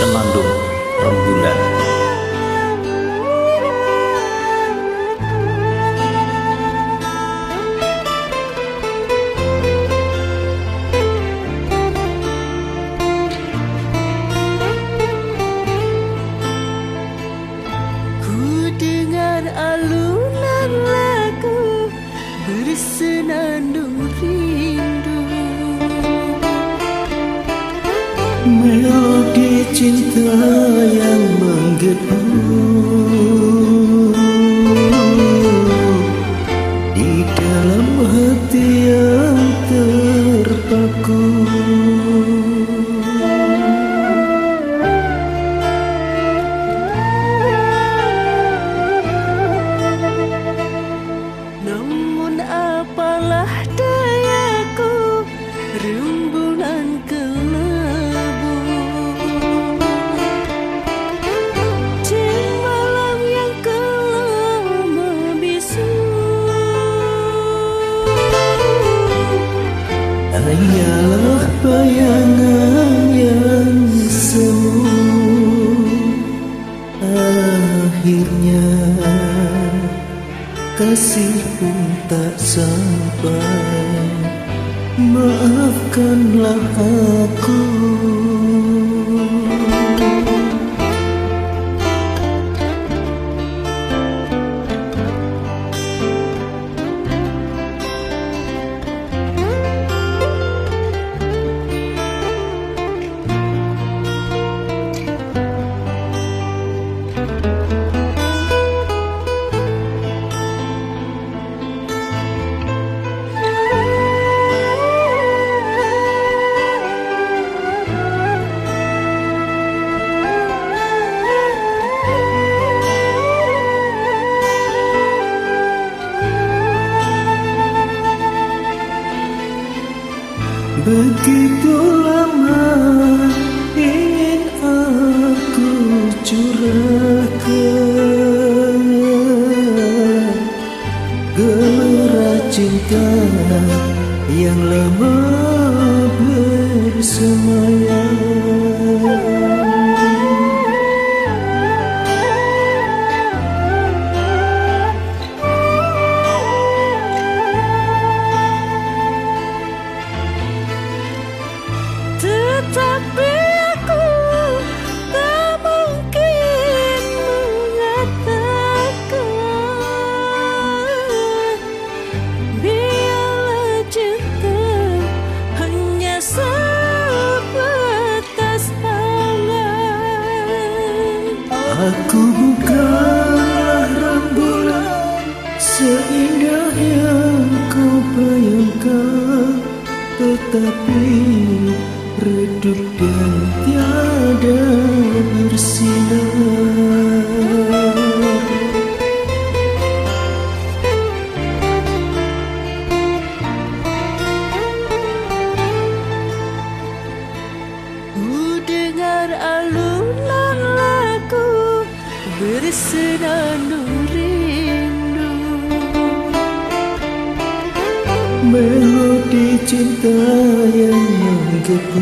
Senandung Rembulan. Ku alunan lagu bersenandung rindu Melodi cinta yang menggebu Hanyalah bayangan yang semu Akhirnya kasih pun tak sampai. Maafkanlah aku Begitu lama ingin aku curahkan. Gelora cinta yang lama bersemayam Tetapi aku tak mungkin mengatakan Biarlah cinta hanya sebatas angan Aku bukanlah rembulan seindah yang kau bayangkan Tetapi redup dan tiada bersinar. Ku dengar alunan lagu bersenandung Melodi cinta yang menggebu